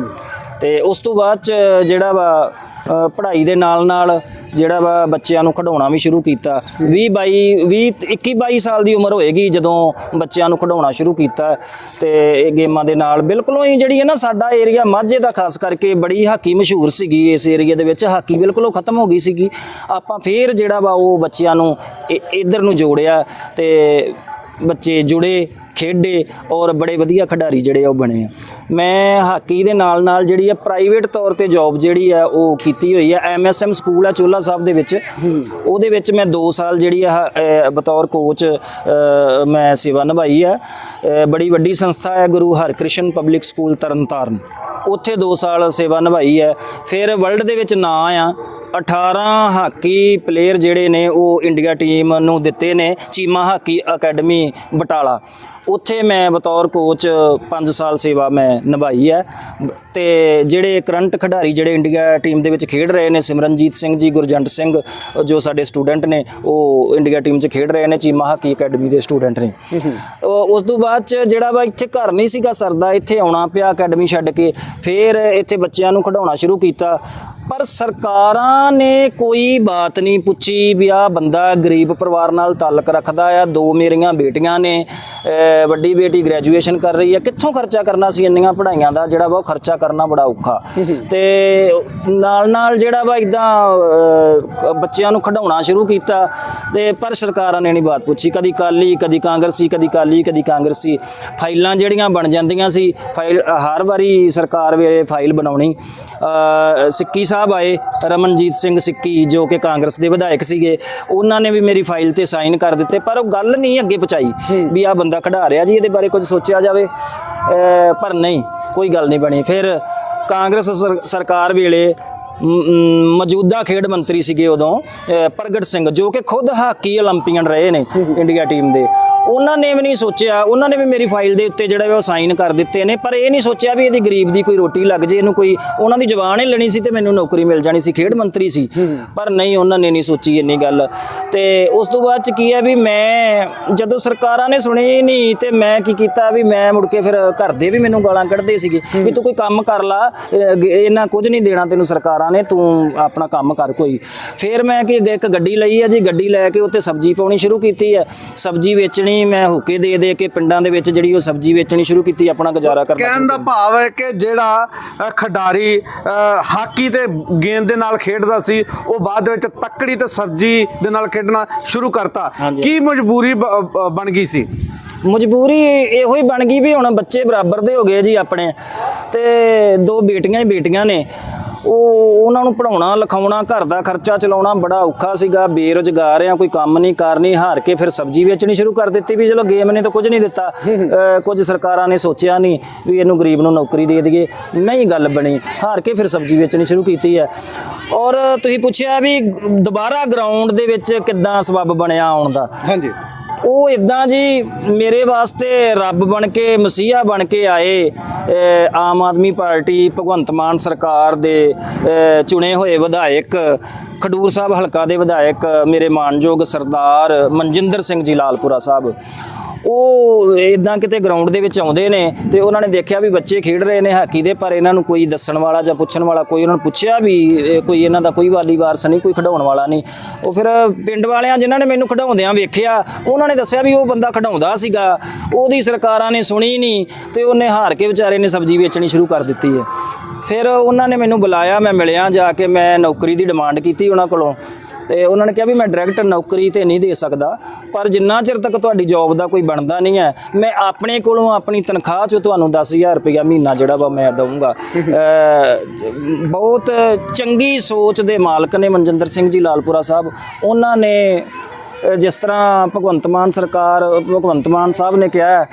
ਤੇ ਉਸ ਤੋਂ ਬਾਅਦ ਚ ਜਿਹੜਾ ਵਾ ਅ, ਪੜ੍ਹਾਈ ਦੇ ਨਾਲ ਨਾਲ ਜਿਹੜਾ ਵਾ ਬੱਚਿਆਂ ਨੂੰ ਖਿਡਾਉਣਾ ਵੀ ਸ਼ੁਰੂ ਕੀਤਾ। 20 22 20 21 22 ਸਾਲ ਦੀ ਉਮਰ ਹੋਏਗੀ ਜਦੋਂ ਬੱਚਿਆਂ ਨੂੰ ਖਿਡਾਉਣਾ ਸ਼ੁਰੂ ਕੀਤਾ ਤੇ ਇਹ ਗੇਮਾਂ ਦੇ ਨਾਲ। ਬਿਲਕੁਲੋਂ ਹੀ ਜਿਹੜੀ ਹੈ ਨਾ ਸਾਡਾ ਏਰੀਆ ਮਾਝੇ ਦਾ ਖਾਸ ਕਰਕੇ ਬੜੀ ਹਾਕੀ ਮਸ਼ਹੂਰ ਸੀਗੀ ਇਸ ਏਰੀਆ ਦੇ ਵਿੱਚ। ਹਾਕੀ ਬਿਲਕੁਲੋਂ ਖਤਮ ਹੋ ਗਈ ਸੀਗੀ। ਆਪਾਂ ਫੇਰ ਜਿਹੜਾ ਵਾ ਉਹ ਬੱਚਿਆਂ ਨੂੰ ਇ- ਇੱਧਰ ਨੂੰ ਜੋੜਿਆ ਤੇ ਬੱਚੇ ਜੁੜੇ ਖੇਡੇ ਔਰ ਬੜੇ ਵਧੀਆ ਖਿਡਾਰੀ ਜਿਹੜੇ ਆ ਉਹ ਬਣੇ ਆ। ਮੈਂ ਹਾਕੀ ਦੇ ਨਾਲ ਨਾਲ ਜਿਹੜੀ ਹੈ ਪ੍ਰਾਈਵੇਟ ਤੌਰ ਤੇ ਜੌਬ ਜਿਹੜੀ ਹੈ ਉਹ ਕੀਤੀ ਹੋਈ ਆ ਐਮਐਸਐਮ ਸਕੂਲ ਹੈ ਚੋਲਾ ਸਾਹਿਬ ਦੇ ਵਿੱਚ। ਉਹਦੇ ਵਿੱਚ ਮੈਂ 2 ਸਾਲ ਜਿਹੜੀ ਆ ਅ, ਬਤੌਰ ਕੋਚ ਮੈਂ ਸੇਵਾ ਨਿਭਾਈ ਹੈ ਬੜੀ ਵੱਡੀ ਸੰਸਥਾ ਹੈ ਗੁਰੂ ਹਰਕ੍ਰਿਸ਼ਨ ਪਬਲਿਕ ਸਕੂਲ ਤਰਨਤਾਰਨ। ਉੱਥੇ 2 ਸਾਲ ਸੇਵਾ ਨਿਭਾਈ ਹੈ ਫਿਰ ਵਰਲਡ ਦੇ ਵਿੱਚ ਨਾਂ ਆ। 18 ਹਾਕੀ ਪਲੇਅਰ ਜਿਹੜੇ ਨੇ ਉਹ ਇੰਡੀਆ ਟੀਮ ਨੂੰ ਦਿੱਤੇ ਨੇ ਚੀਮਾ ਹਾਕੀ ਅਕੈਡਮੀ ਬਟਾਲਾ। ਉੱਥੇ ਮੈਂ ਬਤੌਰ ਕੋਚ 5 ਸਾਲ ਸੇਵਾ ਮੈਂ ਨਿਭਾਈ ਹੈ। ਤੇ ਜਿਹੜੇ ਕਰੰਟ ਖਿਡਾਰੀ ਜਿਹੜੇ ਇੰਡੀਆ ਟੀਮ ਦੇ ਵਿੱਚ ਖੇਡ ਰਹੇ ਨੇ, ਸਿਮਰਨਜੀਤ ਸਿੰਘ ਜੀ, ਗੁਰਜੰਟ ਸਿੰਘ, ਜੋ ਸਾਡੇ ਸਟੂਡੈਂਟ ਨੇ, ਉਹ ਇੰਡੀਆ ਟੀਮ 'ਚ ਖੇਡ ਰਹੇ ਨੇ, ਚੀਮਾ ਹਾਕੀ ਅਕੈਡਮੀ ਦੇ ਸਟੂਡੈਂਟ ਨੇ। ਉਸ ਤੋਂ ਬਾਅਦ 'ਚ ਜਿਹੜਾ ਵਾ ਇੱਥੇ ਘਰ ਨਹੀਂ ਸੀਗਾ ਸਰਦਾ, ਇੱਥੇ ਆਉਣਾ ਪਿਆ ਅਕੈਡਮੀ ਛੱਡ ਕੇ, ਫਿਰ ਇੱਥੇ ਬੱਚਿਆਂ ਨੂੰ ਖਿਡਾਉਣਾ ਸ਼ੁਰੂ ਕੀਤਾ। ਪਰ ਸਰਕਾਰਾਂ ਨੇ ਕੋਈ ਬਾਤ ਨਹੀਂ ਪੁੱਛੀ ਵੀ ਆ ਬੰਦਾ ਗਰੀਬ ਪਰਿਵਾਰ ਨਾਲ ਤਾਲੁਕ ਰੱਖਦਾ ਆ, ਦੋ ਮੇਰੀਆਂ ਬੇਟੀਆਂ ਨੇ ਵੱਡੀ ਬੇਟੀ ਗ੍ਰੈਜੂਏਸ਼ਨ ਕਰ ਰਹੀ ਹੈ ਕਿੱਥੋਂ ਖਰਚਾ ਕਰਨਾ ਸੀ ਇੰਨੀਆਂ ਪੜ੍ਹਾਈਆਂ ਦਾ, ਜਿਹੜਾ ਵਾ ਉਹ ਖਰਚਾ ਕਰਨਾ ਬੜਾ ਔਖਾ। ਤੇ ਨਾਲ ਨਾਲ ਜਿਹੜਾ ਵਾ ਇਦਾਂ ਬੱਚਿਆਂ ਨੂੰ ਖਿਡਾਉਣਾ ਸ਼ੁਰੂ ਕੀਤਾ, ਤੇ ਪਰ ਸਰਕਾਰਾਂ ਨੇ ਨਹੀਂ ਬਾਤ ਪੁੱਛੀ। ਕਦੀ ਕਾਲੀ ਕਦੀ ਕਾਂਗਰਸੀ, ਕਦੀ ਕਾਲੀ ਕਦੀ ਕਾਂਗਰਸੀ। ਫਾਈਲਾਂ ਜਿਹੜੀਆਂ ਬਣ ਜਾਂਦੀਆਂ ਸੀ, ਫਾਈਲ, ਹਰ ਵਾਰੀ ਸਰਕਾਰ ਵੇਲੇ ਫਾਈਲ ਬਣਾਉਣੀ ਸਿੱਕੀ ਸਾਹਿਬ ਸਾਹਿਬ ਆਏ ਰਮਨਜੀਤ ਸਿੰਘ ਸਿੱਕੀ ਜੋ ਕਿ ਕਾਂਗਰਸ ਦੇ ਵਿਧਾਇਕ ਸੀਗੇ ਉਹਨਾਂ ਨੇ ਵੀ ਮੇਰੀ ਫਾਈਲ ਤੇ ਸਾਈਨ ਕਰ ਦਿੱਤੇ ਪਰ ਉਹ ਗੱਲ ਨਹੀਂ ਅੱਗੇ ਪਹੁੰਚਾਈ ਵੀ ਆ ਬੰਦਾ ਖੜਾ ਰਿਹਾ ਜੀ ਇਹਦੇ ਬਾਰੇ ਕੁਝ ਸੋਚਿਆ ਜਾਵੇ। ਪਰ ਨਹੀਂ ਕੋਈ ਗੱਲ ਨਹੀਂ ਬਣੀ। ਫਿਰ ਕਾਂਗਰਸ ਸਰਕਾਰ ਵੇਲੇ ਮੌਜੂਦਾ ਖੇਡ ਮੰਤਰੀ ਸੀਗੇ ਉਦੋਂ ਪ੍ਰਗਟ ਸਿੰਘ ਜੋ ਕਿ ਖੁਦ ਹਾਕੀ 올림픽ੀਅਨ ਰਹੇ ਨੇ ਇੰਡੀਆ ਟੀਮ ਦੇ। ਉਹਨਾਂ ਨੇ ਵੀ ਨਹੀਂ ਸੋਚਿਆ ਉਹਨਾਂ ਨੇ ਵੀ ਮੇਰੀ ਫਾਈਲ ਦੇ ਉੱਤੇ ਜਿਹੜਾ ਵਾ ਉਹ ਸਾਈਨ ਕਰ ਦਿੱਤੇ ਨੇ ਪਰ ਇਹ ਨਹੀਂ ਸੋਚਿਆ ਵੀ ਇਹਦੀ ਗਰੀਬ ਦੀ ਕੋਈ ਰੋਟੀ ਲੱਗ ਜੇ ਇਹਨੂੰ ਕੋਈ ਉਹਨਾਂ ਦੀ ਜ਼ਬਾਨ ਹੀ ਲੈਣੀ ਸੀ ਤੇ ਮੈਨੂੰ ਨੌਕਰੀ ਮਿਲ ਜਾਣੀ ਸੀ ਖੇਡ ਮੰਤਰੀ ਸੀ। ਪਰ ਨਹੀਂ ਉਹਨਾਂ ਨੇ ਨਹੀਂ ਸੋਚੀ ਇੰਨੀ ਗੱਲ। ਤੇ ਉਸ ਤੋਂ ਬਾਅਦ ਚ ਕੀ ਹੈ ਵੀ ਮੈਂ ਜਦੋਂ ਸਰਕਾਰਾਂ ਨੇ ਸੁਣੀ ਨਹੀਂ ਤੇ ਮੈਂ ਕੀ ਕੀਤਾ ਵੀ ਮੈਂ ਮੁੜ ਕੇ ਫਿਰ ਘਰ ਦੇ ਵੀ ਮੈਨੂੰ ਗਾਲਾਂ ਕੱਢਦੇ ਸੀਗੇ ਵੀ ਤੂੰ ਕੋਈ ਕੰਮ ਕਰ ਲਾ ਇਹਨਾਂ ਕੁਝ ਨਹੀਂ ਦੇਣਾ ਤੈਨੂੰ ਸਰਕਾਰਾਂ ਨੇ ਤੂੰ ਆਪਣਾ ਕੰਮ ਕਰ ਕੋਈ। ਫਿਰ ਮੈਂ ਕੀ ਇੱਕ ਗੱਡੀ ਲਈ ਹੈ ਜੀ ਗੱਡੀ ਲੈ ਕੇ ਉੱਤੇ ਸਬਜ਼ੀ ਪਾਉਣੀ ਸ਼ੁਰੂ ਕੀਤੀ ਹੈ ਸਬਜ਼ੀ ਵੇਚਣੀ ਮੈਂ ਹੁੱਕੇ ਦੇ ਦੇ ਕੇ ਪਿੰਡਾਂ ਦੇ ਵਿੱਚ ਜਿਹੜੀ ਉਹ ਸਬਜ਼ੀ ਵੇਚਣੀ ਸ਼ੁਰੂ ਕੀਤੀ ਆਪਣਾ ਗੁਜ਼ਾਰਾ ਕਰਨਾ ਕਹਿਣ ਦਾ ਭਾਵ ਹੈ ਕਿ ਜਿਹੜਾ ਅ, ਖਿਡਾਰੀ ਅ, ਹਾਕੀ ਤੇ ਗੇਂਦ ਦੇ ਨਾਲ ਖੇਡਦਾ ਸੀ ਉਹ ਬਾਅਦ ਵਿੱਚ ਤੱਕੜੀ ਤੇ ਸਬਜ਼ੀ ਦੇ ਨਾਲ ਖੇਡਣਾ ਸ਼ੁਰੂ ਕਰਤਾ। ਹਾਂਜੀ। ਕੀ ਮਜਬੂਰੀ ਬ- ਬ- ਬਣ ਗਈ ਸੀ? ਮਜਬੂਰੀ ਇਹੋ ਹੀ ਬਣ ਗਈ ਵੀ ਹੁਣ ਬੱਚੇ ਬਰਾਬਰ ਦੇ ਹੋ ਗਏ ਜੀ ਆਪਣੇ ਤੇ ਦੋ ਬੇਟੀਆਂ ਹੀ ਬੇਟੀਆਂ ਨੇ। ਉਹ ਉਹਨਾਂ ਨੂੰ ਪੜਾਉਣਾ ਲਿਖਾਉਣਾ ਘਰ ਦਾ ਖਰਚਾ ਚਲਾਉਣਾ ਬੜਾ ਔਖਾ ਸੀਗਾ ਬੇਰੁਜ਼ਗਾਰ ਆ ਕੋਈ ਕੰਮ ਨਹੀਂ ਕਰਨੀ ਹਾਰ ਕੇ ਫਿਰ ਸਬਜ਼ੀ ਵੇਚਣੀ ਸ਼ੁਰੂ ਕਰ ਦਿੱਤੀ ਵੀ ਚਲੋ ਗੇਮ ਨੇ ਤਾਂ ਕੁਝ ਨਹੀਂ ਦਿੱਤਾ। ਕੁਝ ਸਰਕਾਰਾਂ ਨੇ ਸੋਚਿਆ ਨਹੀਂ ਵੀ ਇਹਨੂੰ ਗਰੀਬ ਨੂੰ ਨੌਕਰੀ ਦੇ ਦਈਏ। ਨਹੀਂ ਗੱਲ ਬਣੀ। ਹਾਰ ਕੇ ਫਿਰ ਸਬਜ਼ੀ ਵੇਚਣੀ ਸ਼ੁਰੂ ਕੀਤੀ ਹੈ। ਔਰ ਤੁਸੀਂ ਪੁੱਛਿਆ ਵੀ ਦੁਬਾਰਾ ਗਰਾਊਂਡ ਦੇ ਵਿੱਚ ਕਿੱਦਾਂ ਸਬੱਬ ਬਣਿਆ ਆਉਣ ਦਾ? ਹਾਂਜੀ। ਉਹ ਇਦਾਂ ਜੀ, ਮੇਰੇ ਵਾਸਤੇ ਰੱਬ ਬਣ ਕੇ, ਮਸੀਹਾ ਬਣ ਕੇ ਆਏ ਆਮ ਆਦਮੀ ਪਾਰਟੀ, ਭਗਵੰਤ ਮਾਨ ਸਰਕਾਰ ਦੇ ਚੁਣੇ ਹੋਏ ਵਿਧਾਇਕ, ਖਡੂਰ ਸਾਹਿਬ ਹਲਕਾ ਦੇ ਵਿਧਾਇਕ, ਮੇਰੇ ਮਾਨਯੋਗ ਸਰਦਾਰ ਮਨਜਿੰਦਰ ਸਿੰਘ ਜੀ ਲਾਲਪੁਰਾ ਸਾਹਿਬ। ਉਹ ਇਦਾਂ ਕਿਤੇ ਗਰਾਊਂਡ ਦੇ ਵਿੱਚ ਆਉਂਦੇ ਨੇ ਤੇ ਉਹਨਾਂ ਨੇ ਦੇਖਿਆ ਵੀ ਬੱਚੇ ਖੇਡ ਰਹੇ ਨੇ ਹਾਕੀ ਦੇ, ਪਰ ਇਹਨਾਂ ਨੂੰ ਕੋਈ ਦੱਸਣ ਵਾਲਾ ਜਾਂ ਪੁੱਛਣ ਵਾਲਾ ਕੋਈ ਉਹਨਾਂ ਨੂੰ ਪੁੱਛਿਆ ਵੀ ਕੋਈ ਇਹਨਾਂ ਦਾ ਕੋਈ ਵਾਲੀ ਵਾਰਸ ਨਹੀਂ, ਕੋਈ ਖਿਡਾਉਣ ਵਾਲਾ ਨਹੀਂ। ਉਹ ਫਿਰ ਪਿੰਡ ਵਾਲਿਆਂ ਜਿਨ੍ਹਾਂ ਨੇ ਮੈਨੂੰ ਖਿਡਾਉਂਦਿਆਂ ਵੇਖਿਆ, ਉਹਨਾਂ ਨੇ ਦੱਸਿਆ ਵੀ ਉਹ ਬੰਦਾ ਖਿਡਾਉਂਦਾ ਸੀਗਾ, ਉਹਦੀ ਸਰਕਾਰਾਂ ਨੇ ਸੁਣੀ ਨਹੀਂ ਤੇ ਉਹਨੇ ਹਾਰ ਕੇ ਵਿਚਾਰੇ ਨੇ ਸਬਜ਼ੀ ਵੇਚਣੀ ਸ਼ੁਰੂ ਕਰ ਦਿੱਤੀ ਹੈ। ਫਿਰ ਉਹਨਾਂ ਨੇ ਮੈਨੂੰ ਬੁਲਾਇਆ, ਮੈਂ ਮਿਲਿਆ ਜਾ ਕੇ, ਮੈਂ ਨੌਕਰੀ ਦੀ ਡਿਮਾਂਡ ਕੀਤੀ ਉਹਨਾਂ ਕੋਲੋਂ। ਤੇ ਉਹਨਾਂ ਨੇ ਕਿਹਾ ਵੀ ਮੈਂ ਡਾਇਰੈਕਟ ਨੌਕਰੀ ਤੇ ਨਹੀਂ ਦੇ ਸਕਦਾ ਪਰ ਜਿੰਨਾ ਚਿਰ ਤੱਕ ਤੁਹਾਡੀ ਜੌਬ ਦਾ ਕੋਈ ਬਣਦਾ ਨਹੀਂ ਹੈ ਮੈਂ ਆਪਣੇ ਕੋਲੋਂ ਆਪਣੀ ਤਨਖਾਹ ਚੋਂ ਤੁਹਾਨੂੰ 10000 ਰੁਪਇਆ ਮਹੀਨਾ ਜਿਹੜਾ ਵਾ ਮੈਂ ਦਊਂਗਾ। ਬਹੁਤ ਚੰਗੀ ਸੋਚ ਦੇ ਮਾਲਕ ਨੇ ਮਨਜਿੰਦਰ ਸਿੰਘ ਜੀ ਲਾਲਪੁਰਾ ਸਾਹਿਬ। ਉਹਨਾਂ ਨੇ ਜਿਸ ਤਰ੍ਹਾਂ ਭਗਵੰਤ ਮਾਨ ਸਰਕਾਰ ਭਗਵੰਤ ਮਾਨ ਸਾਹਿਬ ਨੇ ਕਿਹਾ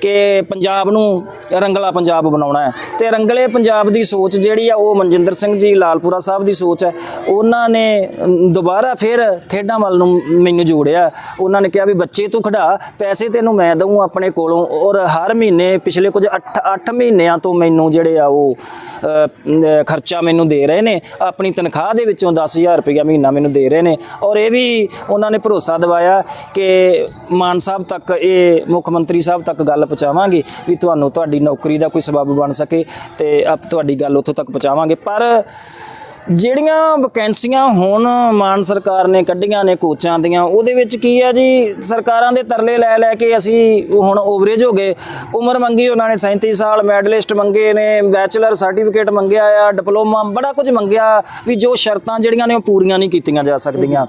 ਕਿ ਪੰਜਾਬ ਨੂੰ ਰੰਗਲਾ ਪੰਜਾਬ ਬਣਾਉਣਾ ਹੈ। ਤੇ ਰੰਗਲੇ ਪੰਜਾਬ ਦੀ ਸੋਚ ਜਿਹੜੀ ਆ, ਉਹ ਮਨਜਿੰਦਰ ਸਿੰਘ ਜੀ, ਲਾਲਪੁਰਾ ਸਾਹਿਬ ਦੀ ਸੋਚ ਹੈ। ਉਹਨਾਂ ਨੇ ਦੁਬਾਰਾ ਫਿਰ ਖੇਡਾਂ ਵੱਲ ਨੂੰ ਮੈਨੂੰ ਜੋੜਿਆ। ਉਹਨਾਂ ਨੇ ਕਿਹਾ ਵੀ ਬੱਚੇ ਤੂੰ ਖੜਾ ਪੈਸੇ ਤੈਨੂੰ ਮੈਂ ਦਊਂ ਆਪਣੇ ਕੋਲੋਂ। ਔਰ ਹਰ ਮਹੀਨੇ, ਪਿਛਲੇ ਕੁਝ 8 8 ਮਹੀਨਿਆਂ ਤੋਂ ਮੈਨੂੰ ਜਿਹੜੇ ਆ, ਉਹ ਖਰਚਾ ਮੈਨੂੰ ਦੇ ਰਹੇ ਨੇ। ਆਪਣੀ ਤਨਖਾਹ ਦੇ ਵਿੱਚੋਂ 10000 ਰੁਪਇਆ ਮਹੀਨਾ ਮੈਨੂੰ ਦੇ ਰਹੇ ਨੇ। ਔਰ ਇਹ ਵੀ ਉਹਨਾਂ ਨੇ ਭਰੋਸਾ ਦਿਵਾਇਆ ਕਿ ਮਾਨ ਸਾਹਿਬ ਤੱਕ, ਇਹ ਮੁੱਖ ਮੰਤਰੀ ਸਾਹਿਬ ਤੱਕ ਗੱਲ ਪਹੁੰਚਾਵਾਂਗੇ ਵੀ ਤੁਹਾਨੂੰ ਤੁਹਾਡੀ ਨੌਕਰੀ ਦਾ ਕੋਈ ਸਬਬ ਬਣ ਸਕੇ ਤੇ ਆਪ ਤੁਹਾਡੀ ਗੱਲ ਉੱਥੋਂ ਤੱਕ ਪਹੁੰਚਾਵਾਂਗੇ। ਪਰ ਜਿਹੜੀਆਂ ਵੈਕੈਂਸੀਆਂ ਹੁਣ ਮਾਨ ਸਰਕਾਰ ਨੇ ਕੱਢੀਆਂ ਨੇ ਕੋਚਾਂ ਦੀਆਂ, ਉਹਦੇ ਵਿੱਚ ਕੀ ਆ ਜੀ? ਸਰਕਾਰਾਂ ਦੇ ਤਰਲੇ ਲੈ ਲੈ ਕੇ ਅਸੀਂ ਹੁਣ ਓਵਰੇਜ ਹੋ ਗਏ। ਉਮਰ ਮੰਗੀ ਉਹਨਾਂ ਨੇ 37 ਸਾਲ ਮੈਡਲਿਸਟ ਮੰਗੇ ਨੇ ਬੈਚਲਰ ਸਰਟੀਫਿਕੇਟ ਮੰਗਿਆ ਆ ਡਿਪਲੋਮਾ ਬੜਾ ਕੁਝ ਮੰਗਿਆ ਵੀ ਜੋ ਸ਼ਰਤਾਂ ਜਿਹੜੀਆਂ ਨੇ ਉਹ ਪੂਰੀਆਂ ਨਹੀਂ ਕੀਤੀਆਂ ਜਾ ਸਕਦੀਆਂ।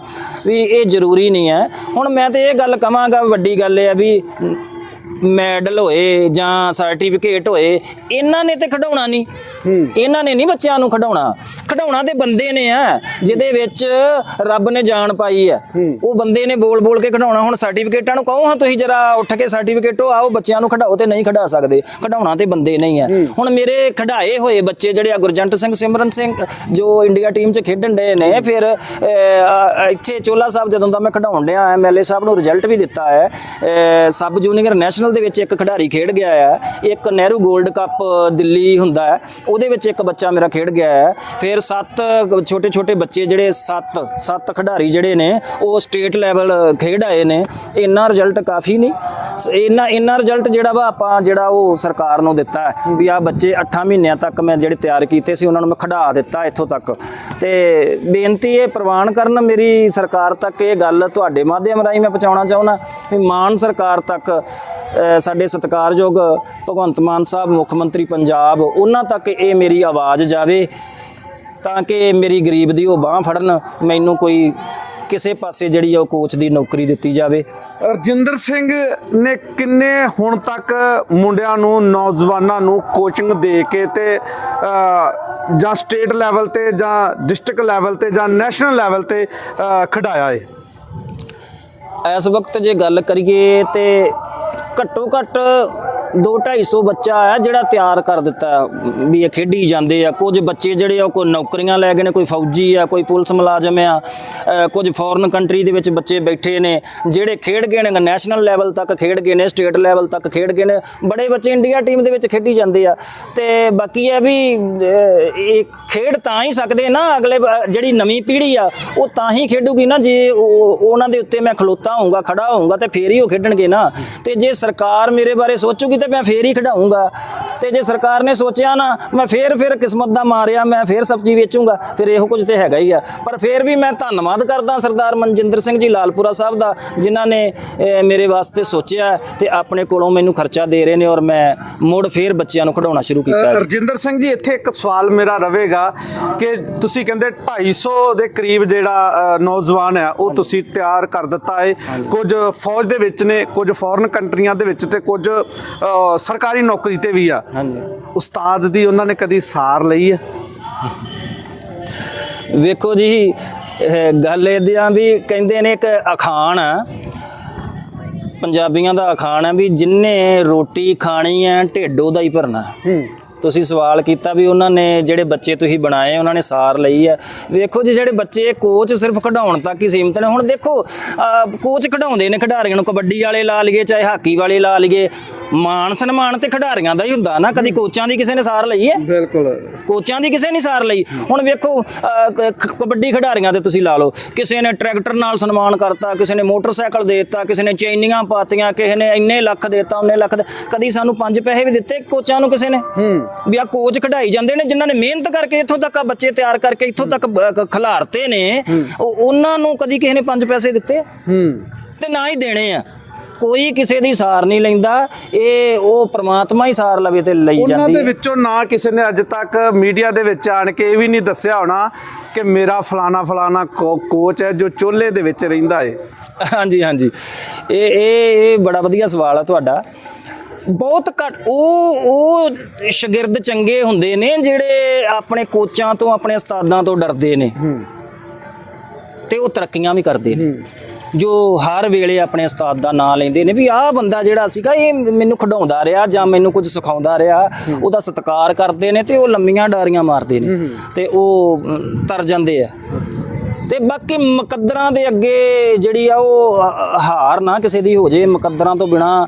ਵੀ ਇਹ ਜ਼ਰੂਰੀ ਨਹੀਂ ਹੈ। ਹੁਣ ਮੈਂ ਤੇ ਇਹ ਗੱਲ ਕਹਾਂਗਾ ਵੱਡੀ ਗੱਲ ਇਹ ਆ ਵੀ ਮੈਡਲ ਹੋਏ ਜਾਂ ਸਰਟੀਫਿਕੇਟ ਹੋਏ ਇਹਨਾਂ ਨੇ ਤੇ ਖਡਾਉਣਾ ਨਹੀਂ। ਇਹਨਾਂ ਨੇ ਨਹੀਂ ਬੱਚਿਆਂ ਨੂੰ ਖਡਾਉਣਾ। ਖਡਾਉਣਾ ਤੇ ਬੰਦੇ ਨੇ ਆ ਜਿਹਦੇ ਵਿੱਚ ਰੱਬ ਨੇ ਜਾਨ ਪਾਈ ਆ। ਉਹ ਬੰਦੇ ਨੇ ਬੋਲ ਬੋਲ ਕੇ ਖਡਾਉਣਾ ਹੁਣ ਸਰਟੀਫਿਕੇਟਾਂ ਨੂੰ ਕਹੋ ਹਾਂ ਤੁਸੀਂ ਜਰਾ ਉੱਠ ਕੇ ਸਰਟੀਫਿਕੇਟੋ ਆਓ ਬੱਚਿਆਂ ਨੂੰ ਖਡਾਓ ਤੇ ਨਹੀਂ ਖਡਾ ਸਕਦੇ। ਖਡਾਉਣਾ ਤੇ ਬੰਦੇ ਨਹੀਂ ਆ। ਹੁਣ ਮੇਰੇ ਖਡਾਏ ਹੋਏ ਬੱਚੇ ਜਿਹੜੇ ਆ ਗੁਰਜੰਟ ਸਿੰਘ ਸਿਮਰਨ ਸਿੰਘ ਜੋ ਇੰਡੀਆ ਟੀਮ 'ਚ ਖੇਡਣ ਡਏ ਨੇ ਫਿਰ ਇੱਥੇ ਚੋਲਾ ਸਾਹਿਬ ਜਦੋਂ ਦਾ ਮੈਂ ਖਡਾਉਣ ਡਿਆ ਐਮਐਲਏ ਸਾਹਿਬ ਨੂੰ ਰਿਜ਼ਲਟ ਵੀ ਦਿੱਤਾ ਹੈ ਸਬ ਜੂਨੀਅਰ ਨੈਸ਼ਨਲ ਦੇ ਵਿੱਚ ਇੱਕ ਖਿਡਾਰੀ ਖੇਡ ਗਿਆ ਹੈ ਇੱਕ ਨਹਿਰੂ 골ਡ ਕੱਪ ਦਿੱਲੀ ਹੁੰਦਾ ਹੈ ਉਹਦੇ ਵਿੱਚ ਇੱਕ ਬੱਚਾ ਮੇਰਾ ਖੇਡ ਗਿਆ ਹੈ। ਫਿਰ ਸੱਤ ਛੋਟੇ ਛੋਟੇ ਬੱਚੇ ਜਿਹੜੇ ਸੱਤ ਸੱਤ ਖਿਡਾਰੀ ਜਿਹੜੇ ਨੇ, ਉਹ ਸਟੇਟ ਲੈਵਲ ਖੇਡ ਆਏ ਨੇ। ਇੰਨਾ ਰਿਜ਼ਲਟ ਕਾਫੀ ਨਹੀਂ। ਸ- ਇੰਨਾ ਇੰਨਾ ਰਿਜ਼ਲਟ ਜਿਹੜਾ ਵਾ ਆਪਾਂ ਜਿਹੜਾ ਉਹ ਸਰਕਾਰ ਨੂੰ ਦਿੱਤਾ ਵੀ ਆ ਬੱਚੇ 8 ਮਹੀਨਿਆਂ ਤੱਕ ਮੈਂ ਜਿਹੜੇ ਤਿਆਰ ਕੀਤੇ ਸੀ, ਉਹਨਾਂ ਨੂੰ ਮੈਂ ਖੜਾ ਦਿੱਤਾ ਇੱਥੋਂ ਤੱਕ। ਤੇ ਬੇਨਤੀ ਇਹ ਪ੍ਰਵਾਨ ਕਰਨ ਮੇਰੀ ਸਰਕਾਰ ਤੱਕ ਇਹ ਗੱਲ ਤੁਹਾਡੇ ਮਾਧਿਅਮ ਰਾਹੀਂ ਮੈਂ ਪਹੁੰਚਾਉਣਾ ਚਾਹੁੰਦਾ ਵੀ ਮਾਨ ਸਰਕਾਰ ਤੱਕ ਸਾਡੇ ਸਤਿਕਾਰਯੋਗ ਭਗਵੰਤ ਮਾਨ ਸਾਹਿਬ, ਮੁੱਖ ਮੰਤਰੀ ਪੰਜਾਬ, ਉਹਨਾਂ ਤੱਕ ਇਹ ਮੇਰੀ ਆਵਾਜ਼ ਜਾਵੇ ਤਾਂ ਕਿ ਮੇਰੀ ਗਰੀਬ ਦੀ ਉਹ ਬਾਹ ਫੜਨ ਮੈਨੂੰ ਕੋਈ ਕਿਸੇ ਪਾਸੇ ਜਿਹੜੀ ਉਹ ਕੋਚ ਦੀ ਨੌਕਰੀ ਦਿੱਤੀ ਜਾਵੇ। ਰਜਿੰਦਰ ਸਿੰਘ ਨੇ ਕਿੰਨੇ ਹੁਣ ਤੱਕ ਮੁੰਡਿਆਂ ਨੂੰ ਨੌਜਵਾਨਾਂ ਨੂੰ ਕੋਚਿੰਗ ਦੇ ਕੇ ਤੇ ਜਾਂ ਸਟੇਟ ਲੈਵਲ ਤੇ ਜਾਂ ਡਿਸਟ੍ਰਿਕਟ ਲੈਵਲ ਤੇ ਜਾਂ ਨੈਸ਼ਨਲ ਲੈਵਲ ਤੇ ਖਿਡਾਇਆ ਏ ਇਸ ਵਕਤ ਜੇ ਗੱਲ ਕਰੀਏ ਤੇ ਘੱਟੋ ਘੱਟ 2-250 ਬੱਚਾ ਆ ਜਿਹੜਾ ਤਿਆਰ ਕਰ ਦਿੱਤਾ ਵੀ ਇਹ ਖੇਡੀ ਜਾਂਦੇ ਆ। ਕੁਝ ਬੱਚੇ ਜਿਹੜੇ ਆ ਉਹ ਕੋਈ ਨੌਕਰੀਆਂ ਲੈ ਗਏ ਨੇ ਕੋਈ ਫੌਜੀ ਆ ਕੋਈ ਪੁਲਿਸ ਮੁਲਾਜ਼ਮ ਆ ਕੁਝ ਫੋਰਨ ਕੰਟਰੀ ਦੇ ਵਿੱਚ ਬੱਚੇ ਬੈਠੇ ਨੇ ਜਿਹੜੇ ਖੇਡ ਗਏ ਨੇ ਨੈਸ਼ਨਲ ਲੈਵਲ ਤੱਕ ਖੇਡ ਗਏ ਨੇ ਸਟੇਟ ਲੈਵਲ ਤੱਕ ਖੇਡ ਗਏ ਨੇ ਬੜੇ ਬੱਚੇ ਇੰਡੀਆ ਟੀਮ ਦੇ ਵਿੱਚ ਖੇਡੀ ਜਾਂਦੇ ਆ। ਤੇ ਬਾਕੀ ਇਹ ਵੀ ਅ, ਇਹ ਖੇਡ ਤਾਂ ਹੀ ਸਕਦੇ ਨਾ ਅਗਲੇ ਜਿਹੜੀ ਨਵੀਂ ਪੀੜ੍ਹੀ ਆ, ਉਹ ਤਾਂ ਹੀ ਖੇਡੂਗੀ ਨਾ ਜੇ ਉਹ- ਉਹਨਾਂ ਦੇ ਉੱਤੇ ਮੈਂ ਖਲੋਤਾ ਹੋਊਗਾ, ਖੜਾ ਹੋਊਗਾ ਤੇ ਫੇਰ ਹੀ ਉਹ ਖੇਡਣਗੇ ਨਾ। ਤੇ ਜੇ ਸਰਕਾਰ ਮੇਰੇ ਬਾਰੇ ਸੋਚੂਗੀ ਤੇ ਮੈਂ ਫੇਰ ਹੀ ਖਿਡਾਊਂਗਾ। ਤੇ ਜੇ ਸਰਕਾਰ ਨੇ ਸੋਚਿਆ ਨਾ, ਮੈਂ ਫੇਰ ਫਿਰ ਕਿਸਮਤ ਦਾ ਮਾਰਿਆ, ਮੈਂ ਫੇਰ ਸਬਜ਼ੀ ਵੇਚੂੰਗਾ, ਫਿਰ ਇਹੋ ਕੁਝ ਤੇ ਹੈਗਾ ਹੀ ਆ। ਪਰ ਫੇਰ ਵੀ ਮੈਂ ਧੰਨਵਾਦ ਕਰਦਾ ਸਰਦਾਰ ਮਨਜਿੰਦਰ ਸਿੰਘ ਜੀ ਲਾਲਪੁਰਾ ਸਾਹਿਬ ਦਾ, ਜਿਨ੍ਹਾਂ ਨੇ ਮੇਰੇ ਵਾਸਤੇ ਸੋਚਿਆ ਤੇ ਆਪਣੇ ਕੋਲੋਂ ਮੈਨੂੰ ਖਰਚਾ ਦੇ ਰਹੇ ਨੇ ਔਰ ਮੈਂ ਮੁੜ ਫੇਰ ਬੱਚਿਆਂ ਨੂੰ ਖਿਡਾਉਣਾ ਸ਼ੁਰੂ ਕੀਤਾ ਹੈ। ਰਜਿੰਦਰ ਸਿੰਘ ਜੀ, ਇੱਥੇ ਇੱਕ ਸਵਾਲ ਮੇਰਾ ਰਹੇਗਾ ਕਿ ਤੁਸੀਂ ਕਹਿੰਦੇ 250 ਦੇ ਕਰੀਬ ਜਿਹੜਾ ਨੌਜਵਾਨ ਹੈ ਉਹ ਤੁਸੀਂ ਤਿਆਰ ਕਰ ਦਿੱਤਾ ਹੈ ਕੁਝ ਫੌਜ ਦੇ ਵਿੱਚ ਨੇ ਕੁਝ ਫੋਰਨ ਕੰਟਰੀਆਂ ਦੇ ਵਿੱਚ ਤੇ ਕੁਝ ਸਰਕਾਰੀ ਨੌਕਰੀ ਤੇ ਵੀ ਆ। ਹਾਂਜੀ। ਉਸਤਾਦ ਦੀ ਉਹਨਾਂ ਨੇ ਕਦੀ ਸਾਰ ਲਈ ਹੈ? ਵੇਖੋ ਜੀ ਗੱਲ ਇਹਦੀਆਂ ਵੀ ਕਹਿੰਦੇ ਨੇ ਇੱਕ ਅਖਾਣ ਆ। ਪੰਜਾਬੀਆਂ ਦਾ ਅਖਾਣ ਹੈ ਵੀ ਜਿੰਨੇ ਰੋਟੀ ਖਾਣੀ ਹੈ ਢਿੱਡ ਉਹਦਾ ਹੀ ਭਰਨਾ। ਹੂੰ। ਤੁਸੀਂ ਸਵਾਲ ਕੀਤਾ ਵੀ ਉਹਨਾਂ ਨੇ ਜਿਹੜੇ ਬੱਚੇ ਤੁਸੀਂ ਬਣਾਏ, ਉਹਨਾਂ ਨੇ ਸਾਰ ਲਈ ਹੈ। ਵੇਖੋ ਜੀ, ਜਿਹੜੇ ਬੱਚੇ ਕੋਚ ਸਿਰਫ ਖਿਡਾਉਣ ਤੱਕ ਹੀ ਸੀਮਤ ਨੇ। ਹੁਣ ਦੇਖੋ ਕੋਚ ਖਿਡਾਉਂਦੇ ਨੇ ਖਿਡਾਰੀਆਂ ਨੂੰ ਕਬੱਡੀ ਵਾਲੇ ਲਾ ਲਈਏ, ਚਾਹੇ ਹਾਕੀ ਵਾਲੇ ਲਾ ਲਈਏ ਮਾਨ ਸਨਮਾਨ ਤੇ ਖਿਡਾਰੀਆਂ ਦਾ ਹੀ ਹੁੰਦਾ ਨਾ ਕਦੀ ਕੋਚਾਂ ਦੀ ਕਿਸੇ ਨੇ ਸਾਰ ਲਈ ਹੈ? ਬਿਲਕੁਲ। ਕੋਚਾਂ ਦੀ ਕਿਸੇ ਨਹੀਂ ਸਾਰ ਲਈ? ਹੁਣ ਵੇਖੋ ਅਹ, ਕ- ਕ- ਕਬੱਡੀ ਖਿਡਾਰੀਆਂ ਤੇ ਤੁਸੀਂ ਲਾ ਲਓ ਕਿਸੇ ਨੇ ਟਰੈਕਟਰ ਨਾਲ ਸਨਮਾਨ ਕਰਤਾ ਕਿਸੇ ਨੇ ਮੋਟਰਸਾਈਕਲ ਦੇ ਦਿੱਤਾ ਕਿਸੇ ਨੇ ਚੈਨੀਆਂ ਪਾਤੀਆਂ ਕਿਸੇ ਨੇ ਇੰਨੇ ਲੱਖ ਦੇਤਾ ਉਹਨੇ ਲੱਖ ਦੇ ਕਦੀ ਸਾਨੂੰ ਪੰਜ ਪੈਸੇ ਵੀ ਦਿੱਤੇ ਕੋਚਾਂ ਨੂੰ ਕਿਸੇ ਨੇ? ਵੀ ਆ ਕੋਚ ਖਿਡਾਈ ਜਾਂਦੇ ਨੇ ਜਿਨ੍ਹਾਂ ਨੇ ਮਿਹਨਤ ਕਰਕੇ ਇੱਥੋਂ ਤੱਕ ਆ ਬੱਚੇ ਤਿਆਰ ਕਰਕੇ ਇੱਥੋਂ ਤੱਕ ਬ- ਕ- ਖਿਲਾਰਤੇ ਨੇ ਉਹ- ਉਹਨਾਂ ਨੂੰ ਕਦੀ ਕਿਸੇ ਨੇ ਪੰਜ ਪੈਸੇ ਦਿੱਤੇ? ਹੂੰ। ਤੇ ਨਾ ਹੀ ਦੇਣੇ ਆ। ਕੋਈ ਕਿਸੇ ਦੀ ਸਾਰ ਨਹੀਂ ਲੈਂਦਾ ਇਹ ਉਹ ਪ੍ਰਮਾਤਮਾ ਹੀ ਸਾਰ ਲਵੇ ਤੇ ਲਈ ਉਹਨਾਂ ਜਾਂਦੀ ਦੇ ਹੈ। ਵਿੱਚੋਂ ਨਾ ਕਿਸੇ ਨੇ ਅੱਜ ਤੱਕ ਮੀਡੀਆ ਦੇ ਵਿੱਚ ਆਣ ਕੇ ਇਹ ਵੀ ਨਹੀਂ ਦੱਸਿਆ ਹੋਣਾ ਕਿ ਮੇਰਾ ਫਲਾਣਾ ਫਲਾਣਾ ਕੋਚ ਹੈ ਜੋ ਚੋਲੇ ਦੇ ਵਿੱਚ ਰਹਿੰਦਾ ਏ। ਹਾਂਜੀ ਹਾਂਜੀ। ਇਹ ਇਹ ਇਹ ਬੜਾ ਵਧੀਆ ਸਵਾਲ ਆ ਤੁਹਾਡਾ। ਬਹੁਤ ਘੱਟ ਉਹ ਉਹ ਸ਼ਾਗਿਰਦ ਚੰਗੇ ਹੁੰਦੇ ਨੇ ਜਿਹੜੇ ਆਪਣੇ ਕੋਚਾਂ ਤੋਂ ਆਪਣੇ ਉਸਤਾਦਾਂ ਤੋਂ ਡਰਦੇ ਨੇ। ਤੇ ਉਹ ਤਰੱਕੀਆਂ ਵੀ ਕਰਦੇ ਨੇ। ਜੋ ਹਰ ਵੇਲੇ ਆਪਣੇ ਉਸਤਾਦ ਦਾ ਨਾਂ ਲੈਂਦੇ ਨੇ ਵੀ ਆਹ ਬੰਦਾ ਜਿਹੜਾ ਸੀਗਾ ਇਹ ਮੈਨੂੰ ਖਿਡਾਉਂਦਾ ਰਿਹਾ ਜਾਂ ਮੈਨੂੰ ਕੁਝ ਸਿਖਾਉਂਦਾ ਰਿਹਾ ਉਹਦਾ ਸਤਿਕਾਰ ਕਰਦੇ ਨੇ ਤੇ ਉਹ ਲੰਮੀਆਂ ਡਾਰੀਆਂ ਮਾਰਦੇ ਨੇ ਤੇ ਉਹ ਤਰ ਜਾਂਦੇ ਆ। ਤੇ ਬਾਕੀ ਮੁਕੱਦਰਾਂ ਦੇ ਅੱਗੇ ਜਿਹੜੀ ਆ ਉਹ ਹਾਰ ਨਾ ਕਿਸੇ ਦੀ ਹੋ ਜੇ ਮੁਕੱਦਰਾਂ ਤੋਂ ਬਿਨਾ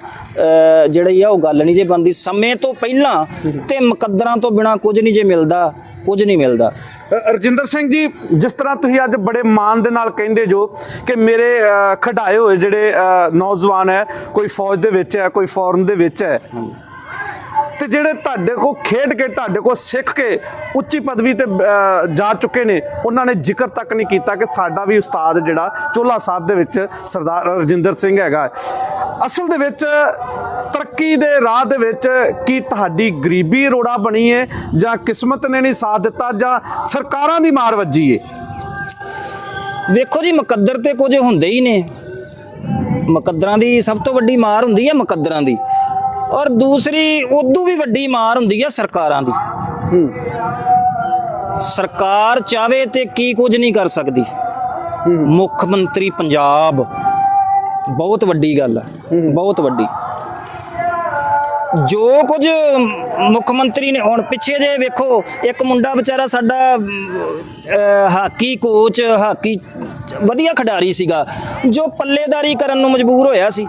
ਜਿਹੜੀ ਆ ਉਹ ਗੱਲ ਨਹੀਂ ਜੇ ਬੰਦੀ ਸਮੇਂ ਤੋਂ ਪਹਿਲਾਂ ਤੇ ਮੁਕੱਦਰਾਂ ਤੋਂ ਬਿਨਾ ਕੁਝ ਨਹੀਂ ਜੇ ਮਿਲਦਾ ਕੁਝ ਨਹੀਂ ਮਿਲਦਾ। ਰਜਿੰਦਰ ਸਿੰਘ ਜੀ ਜਿਸ ਤਰ੍ਹਾਂ ਤੁਸੀਂ ਅੱਜ ਬੜੇ ਮਾਣ ਦੇ ਨਾਲ ਕਹਿੰਦੇ ਜੋ ਕਿ ਮੇਰੇ ਅ, ਖਿਡਾਏ ਹੋਏ ਜਿਹੜੇ ਨੌਜਵਾਨ ਹੈ ਕੋਈ ਫੌਜ ਦੇ ਵਿੱਚ ਹੈ ਕੋਈ ਫੌਰਨ ਦੇ ਵਿੱਚ ਹੈ ਤੇ ਜਿਹੜੇ ਤੁਹਾਡੇ ਕੋ ਖੇਡ ਕੇ ਤੁਹਾਡੇ ਕੋ ਸਿੱਖ ਕੇ ਉੱਚੀ ਪਦਵੀ ਤੇ ਜਾ ਚੁੱਕੇ ਨੇ ਉਹਨਾਂ ਨੇ ਜ਼ਿਕਰ ਤੱਕ ਨਹੀਂ ਕੀਤਾ ਕਿ ਸਾਡਾ ਵੀ ਉਸਤਾਦ ਜਿਹੜਾ ਚੋਲਾ ਸਾਹਿਬ ਦੇ ਵਿੱਚ ਸਰਦਾਰ ਰਜਿੰਦਰ ਸਿੰਘ ਹੈਗਾ। ਅਸਲ ਦੇ ਵਿੱਚ ਤਰੱਕੀ ਦੇ ਰਾਹ ਦੇ ਵਿੱਚ ਕੀ ਤੁਹਾਡੀ ਗਰੀਬੀ ਰੋੜਾ ਬਣੀ ਹੈ ਜਾਂ ਕਿਸਮਤ ਨੇ ਨਹੀਂ ਸਾਥ ਦਿੱਤਾ ਜਾਂ ਸਰਕਾਰਾਂ ਦੀ ਮਾਰ ਵੱਜੀ ਹੈ ਵੇਖੋ ਜੀ ਮੁਕੱਦਰ ਤੇ ਕੁਝ ਹੁੰਦੇ ਹੀ ਨੇ। ਮੁਕੱਦਰਾਂ ਦੀ ਸਭ ਤੋਂ ਵੱਡੀ ਮਾਰ ਹੁੰਦੀ ਹੈ ਮੁਕੱਦਰਾਂ ਦੀ। ਔਰ ਦੂਸਰੀ ਉਦੋਂ ਵੀ ਵੱਡੀ ਮਾਰ ਹੁੰਦੀ ਹੈ ਸਰਕਾਰਾਂ ਦੀ। ਸਰਕਾਰ ਚਾਵੇ ਤੇ ਕੀ ਕੁਝ ਨਹੀਂ ਕਰ ਸਕਦੀ। ਮੁੱਖ ਮੰਤਰੀ ਪੰਜਾਬ। ਬਹੁਤ ਵੱਡੀ ਗੱਲ ਹੈ। ਬਹੁਤ ਵੱਡੀ। ਜੋ ਕੁਝ ਮੁੱਖ ਮੰਤਰੀ ਨੇ, ਹੁਣ ਪਿੱਛੇ ਜੇ ਵੇਖੋ, ਇੱਕ ਮੁੰਡਾ ਵਿਚਾਰਾ ਸਾਡਾ ਹਾਕੀ ਕੋਚ, ਹਾਕੀ ਵਧੀਆ ਖਿਡਾਰੀ ਸੀਗਾ, ਜੋ ਪੱਲੇਦਾਰੀ ਕਰਨ ਨੂੰ ਮਜਬੂਰ ਹੋਇਆ ਸੀ।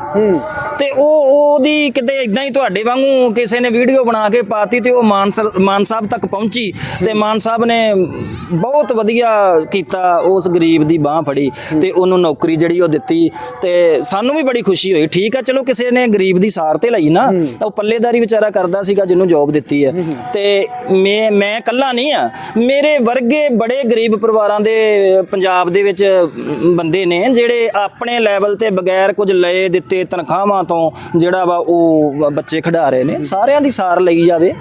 ਤੇ ਉਹ ਉਹਦੀ ਕਿਤੇ ਇਦਾਂ ਹੀ ਤੁਹਾਡੇ ਵਾਂਗੂ ਕਿਸੇ ਨੇ ਵੀਡੀਓ ਬਣਾ ਕੇ ਪਾਤੀ ਤੇ ਉਹ ਮਾਨ ਮਾਨ ਸਾਹਿਬ ਤੱਕ ਪਹੁੰਚੀ ਤੇ ਮਾਨ ਸਾਹਿਬ ਨੇ ਬਹੁਤ ਵਧੀਆ ਕੀਤਾ ਉਸ ਗਰੀਬ ਦੀ ਬਾਹ ਫੜੀ ਤੇ ਉਹਨੂੰ ਨੌਕਰੀ ਜਿਹੜੀ ਉਹ ਦਿੱਤੀ ਤੇ ਸਾਨੂੰ ਵੀ ਬੜੀ ਖੁਸ਼ੀ ਹੋਈ। ਠੀਕ ਆ ਚਲੋ ਕਿਸੇ ਨੇ ਗਰੀਬ ਦੀ ਸਾਰ ਤੇ ਲਈ ਨਾ ਤਾਂ ਉਹ ਪੱਲੇਦਾਰੀ ਵਿਚਾਰਾ ਕਰਦਾ ਸੀਗਾ ਜਿਹਨੂੰ ਜੌਬ ਦਿੱਤੀ ਹੈ ਤੇ ਮੈਂ ਮੈਂ ਇਕੱਲਾ ਨਹੀਂ ਆ ਮੇਰੇ ਵਰਗੇ ਬੜੇ ਗਰੀਬ ਪਰਿਵਾਰਾਂ ਦੇ ਪੰਜਾਬ ਦੇ ਵਿੱਚ ਬੰਦੇ ਨੇ ਜਿਹੜੇ ਆਪਣੇ ਲੈਵਲ ਤੇ ਬਗੈਰ ਕੁਝ ਲਏ ਦਿੱਤੇ ਤਨਖਾਹਾਂ ਤੋਂ ਜਿਹੜਾ ਵਾ ਉਹ ਬੱਚੇ ਖਿਡਾ ਰਹੇ ਨੇ ਸਾਰਿਆਂ ਦੀ ਸਾਰ ਲਈ ਜਾਵੇ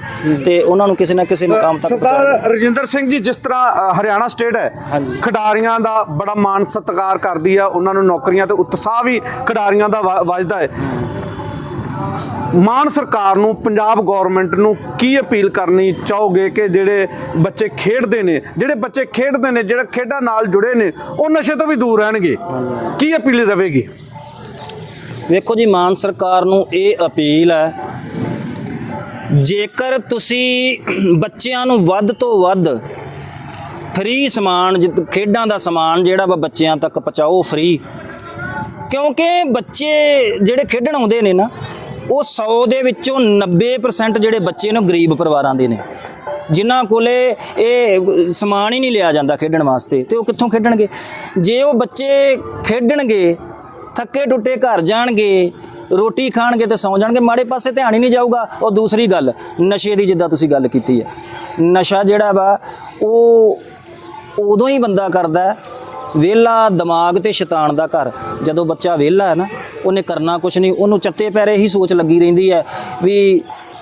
ਤੇ ਉਹਨਾਂ ਨੂੰ ਕਿਸੇ ਨਾ ਕਿਸੇ ਮੁਕਾਮ ਤੱਕ ਸਰਦਾਰ ਰਜਿੰਦਰ ਸਿੰਘ ਜੀ ਜਿਸ ਤਰ੍ਹਾਂ ਹਰਿਆਣਾ ਸਟੇਟ ਹੈ। ਖਿਡਾਰੀਆਂ ਦਾ ਬੜਾ ਮਾਣ ਸਤਿਕਾਰ ਕਰਦੀ ਆ ਉਹਨਾਂ ਨੂੰ ਨੌਕਰੀਆਂ ਤੇ ਉਤਸ਼ਾਹ ਵੀ ਖਿਡਾਰੀਆਂ ਦਾ ਵੱਜਦਾ ਹੈ। ਮਾਨ ਸਰਕਾਰ ਨੂੰ ਪੰਜਾਬ ਗਵਰਨਮੈਂਟ ਨੂੰ ਕੀ ਅਪੀਲ ਕਰਨੀ ਚਾਹੋਗੇ ਕਿ ਜਿਹੜੇ ਬੱਚੇ ਖੇਡਦੇ ਨੇ ਜਿਹੜੇ ਬੱਚੇ ਖੇਡਦੇ ਨੇ ਜਿਹੜੇ ਖੇਡਾਂ ਨਾਲ ਜੁੜੇ ਨੇ ਉਹ ਨਸ਼ੇ ਤੋਂ ਵੀ ਦੂਰ ਰਹਿਣਗੇ? ਕੀ ਅਪੀਲ ਰਵੇਗੀ ਵੇਖੋ ਜੀ, ਮਾਨ ਸਰਕਾਰ ਨੂੰ ਇਹ ਅਪੀਲ ਹੈ, ਜੇਕਰ ਤੁਸੀਂ ਬੱਚਿਆਂ ਨੂੰ ਵੱਧ ਤੋਂ ਵੱਧ ਫ੍ਰੀ ਸਮਾਨ ਜਿ- ਖੇਡਾਂ ਦਾ ਸਮਾਨ ਜਿਹੜਾ ਵਾ ਬੱਚਿਆਂ ਤੱਕ ਪਹੁੰਚਾਓ ਫ੍ਰੀ ਕਿਉਂਕਿ ਬੱਚੇ ਜਿਹੜੇ ਖੇਡਣ ਆਉਂਦੇ ਨੇ ਨਾ, ਉਹ 100 ਦੇ ਵਿੱਚੋਂ 90% ਜਿਹੜੇ ਬੱਚੇ ਨੇ ਉਹ ਗਰੀਬ ਪਰਿਵਾਰਾਂ ਦੇ ਨੇ। ਜਿਨ੍ਹਾਂ ਕੋਲੇ ਇਹ ਸਮਾਨ ਹੀ ਨਹੀਂ ਲਿਆ ਜਾਂਦਾ ਖੇਡਣ ਵਾਸਤੇ, ਤੇ ਉਹ ਕਿੱਥੋਂ ਖੇਡਣਗੇ? ਜੇ ਉਹ ਬੱਚੇ ਖੇਡਣਗੇ ਥੱਕੇ ਟੁੱਟੇ ਘਰ ਜਾਣਗੇ, ਰੋਟੀ ਖਾਣਗੇ ਤੇ ਸੌਂ ਜਾਣਗੇ, ਮਾੜੇ ਪਾਸੇ ਧਿਆਨ ਹੀ ਨਹੀਂ ਜਾਊਗਾ। ਉਹ ਦੂਸਰੀ ਗੱਲ, ਨਸ਼ੇ ਦੀ ਜਿੱਦਾਂ ਤੁਸੀਂ ਗੱਲ ਕੀਤੀ ਹੈ। ਨਸ਼ਾ ਜਿਹੜਾ ਵਾ, ਉਹ ਉਦੋਂ ਹੀ ਬੰਦਾ ਕਰਦਾ ਵਿਹਲਾ ਦਿਮਾਗ ਤੇ ਸ਼ੈਤਾਨ ਦਾ ਘਰ। ਜਦੋਂ ਬੱਚਾ ਵਿਹਲਾ ਹੈ ਨਾ, ਉਹਨੇ ਕਰਨਾ ਕੁਝ ਨਹੀਂ, ਉਹਨੂੰ ਚੱਤੇ ਪੈਰੇ ਹੀ ਸੋਚ ਲੱਗੀ ਰਹਿੰਦੀ ਹੈ ਵੀ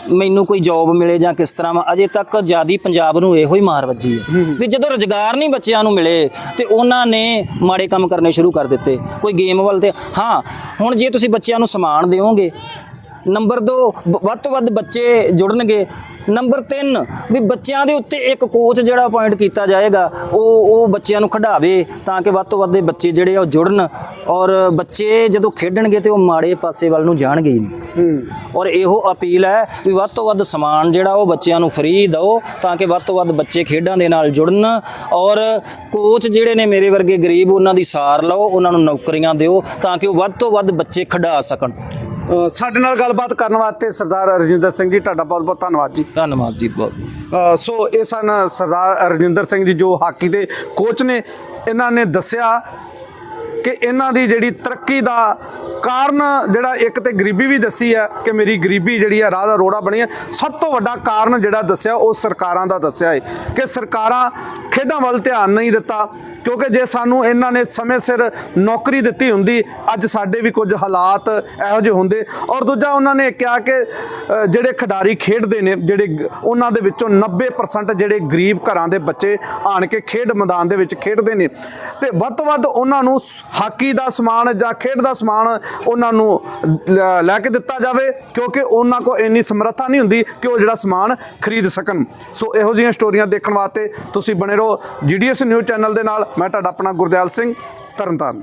ਮੈਨੂੰ ਕੋਈ ਜੌਬ ਮਿਲੇ ਜਾਂ ਕਿਸ ਤਰ੍ਹਾਂ ਵਾ ਅਜੇ ਤੱਕ ਜਿਆਦੀ ਪੰਜਾਬ ਨੂੰ ਇਹੋ ਹੀ ਮਾਰ ਵੱਜੀ ਹੈ ਵੀ ਜਦੋਂ ਰੁਜ਼ਗਾਰ ਨਹੀਂ ਬੱਚਿਆਂ ਨੂੰ ਮਿਲੇ ਤੇ ਉਹਨਾਂ ਨੇ ਮਾੜੇ ਕੰਮ ਕਰਨੇ ਸ਼ੁਰੂ ਕਰ ਦਿੱਤੇ। ਕੋਈ ਗੇਮ ਵੱਲ ਤੇ ਹਾਂ ਹੁਣ ਜੇ ਤੁਸੀਂ ਬੱਚਿਆਂ ਨੂੰ ਸਮਾਨ ਦਿਓਗੇ ਨੰਬਰ 2 ਵੱਧ ਤੋਂ ਵੱਧ ਬੱਚੇ ਜੁੜਨਗੇ ਨੰਬਰ 3 ਵੀ ਬੱਚਿਆਂ ਦੇ ਉੱਤੇ ਇੱਕ ਕੋਚ ਜਿਹੜਾ ਅਪਾਇੰਟ ਕੀਤਾ ਜਾਏਗਾ ਉਹ ਉਹ ਬੱਚਿਆਂ ਨੂੰ ਖਿਡਾਵੇ ਤਾਂ ਕਿ ਵੱਧ ਤੋਂ ਵੱਧ ਇਹ ਬੱਚੇ ਜਿਹੜੇ ਆ ਉਹ ਜੁੜਨ ਔਰ ਬੱਚੇ ਜਦੋਂ ਖੇਡਣਗੇ ਤੇ ਉਹ ਮਾੜੇ ਪਾਸੇ ਵੱਲ ਨੂੰ ਜਾਣਗੇ ਹੀ ਨਹੀਂ। ਔਰ ਇਹੋ ਅਪੀਲ ਹੈ ਵੀ ਵੱਧ ਤੋਂ ਵੱਧ ਸਮਾਨ ਜਿਹੜਾ ਉਹ ਬੱਚਿਆਂ ਨੂੰ ਫ੍ਰੀ ਦਿਓ ਤਾਂ ਕਿ ਵੱਧ ਤੋਂ ਵੱਧ ਬੱਚੇ ਖੇਡਾਂ ਦੇ ਨਾਲ ਜੁੜਨ ਔਰ ਕੋਚ ਜਿਹੜੇ ਨੇ ਮੇਰੇ ਵਰਗੇ ਗਰੀਬ ਉਹਨਾਂ ਦੀ ਸਾਰ ਲਓ ਉਹਨਾਂ ਨੂੰ ਨੌਕਰੀਆਂ ਦਿਓ ਤਾਂ ਕਿ ਉਹ ਵੱਧ ਤੋਂ ਵੱਧ ਬੱਚੇ ਖਿਡਾ ਸਕਣ। ਸਾਡੇ ਨਾਲ ਗੱਲਬਾਤ ਕਰਨ ਵਾਸਤੇ ਸਰਦਾਰ ਰਜਿੰਦਰ ਸਿੰਘ ਜੀ ਤੁਹਾਡਾ ਬਹੁਤ ਬਹੁਤ ਧੰਨਵਾਦ ਜੀ। ਧੰਨਵਾਦ ਜੀ ਬਹੁਤ। ਸੋ ਇਹ ਸਨ ਸਰਦਾਰ ਰਜਿੰਦਰ ਸਿੰਘ ਜੀ ਜੋ ਹਾਕੀ ਦੇ ਕੋਚ ਨੇ। ਇਹਨਾਂ ਨੇ ਦੱਸਿਆ ਕਿ ਇਹਨਾਂ ਦੀ ਜਿਹੜੀ ਤਰੱਕੀ ਦਾ ਕਾਰਨ ਜਿਹੜਾ ਇੱਕ ਤੇ ਗਰੀਬੀ ਵੀ ਦੱਸੀ ਹੈ ਕਿ ਮੇਰੀ ਗਰੀਬੀ ਜਿਹੜੀ ਹੈ ਰਾਹ ਦਾ ਰੋੜਾ ਬਣੀ ਹੈ। ਸਭ ਤੋਂ ਵੱਡਾ ਕਾਰਨ ਜਿਹੜਾ ਦੱਸਿਆ ਉਹ ਸਰਕਾਰਾਂ ਦਾ ਦੱਸਿਆ ਹੈ ਕਿ ਸਰਕਾਰਾਂ ਖੇਡਾਂ ਵੱਲ ਧਿਆਨ ਨਹੀਂ ਦਿੱਤਾ। ਕਿਉਂਕਿ ਜੇ ਸਾਨੂੰ ਇਹਨਾਂ ਨੇ ਸਮੇਂ ਸਿਰ ਨੌਕਰੀ ਦਿੱਤੀ ਹੁੰਦੀ, ਅੱਜ ਸਾਡੇ ਵੀ ਕੁਝ ਹਾਲਾਤ ਇਹੋ ਜਿਹੇ ਹੁੰਦੇ। ਔਰ ਦੂਜਾ ਉਹਨਾਂ ਨੇ ਕਿਹਾ ਕਿ ਜਿਹੜੇ ਖਿਡਾਰੀ ਖੇਡਦੇ ਨੇ, ਜਿਹੜੇ ਉਹਨਾਂ ਦੇ ਵਿੱਚੋਂ 90% ਜਿਹੜੇ ਗਰੀਬ ਘਰਾਂ ਦੇ ਬੱਚੇ ਆਣ ਕੇ ਖੇਡ ਮੈਦਾਨ ਦੇ ਵਿੱਚ ਖੇਡਦੇ ਨੇ। ਤੇ ਵੱਧ ਤੋਂ ਵੱਧ ਉਹਨਾਂ ਨੂੰ ਹਾਕੀ ਦਾ ਸਮਾਨ ਜਾਂ ਖੇਡ ਦਾ ਸਮਾਨ ਉਹਨਾਂ ਨੂੰ ਲੈ- ਲੈ ਕੇ ਦਿੱਤਾ ਜਾਵੇ, ਕਿਉਂਕਿ ਉਹਨਾਂ ਕੋਲ ਇੰਨੀ ਸਮਰੱਥਾ ਨਹੀਂ ਹੁੰਦੀ ਕਿ ਉਹ ਜਿਹੜਾ ਸਮਾਨ ਖਰੀਦ ਸਕਣ। ਸੋ ਇਹੋ ਜਿਹੀਆਂ ਸਟੋਰੀਆਂ ਦੇਖਣ ਵਾਸਤੇ ਤੁਸੀਂ ਬਣੇ ਰਹੋ ਜੀਡੀਐਸ ਨਿਊਜ਼ ਚੈਨਲ ਦੇ ਨਾਲ। ਮੈਂ ਤੁਹਾਡਾ ਆਪਣਾ ਗੁਰਦਿਆਲ ਸਿੰਘ ਤਰਨਤਾਰਨ।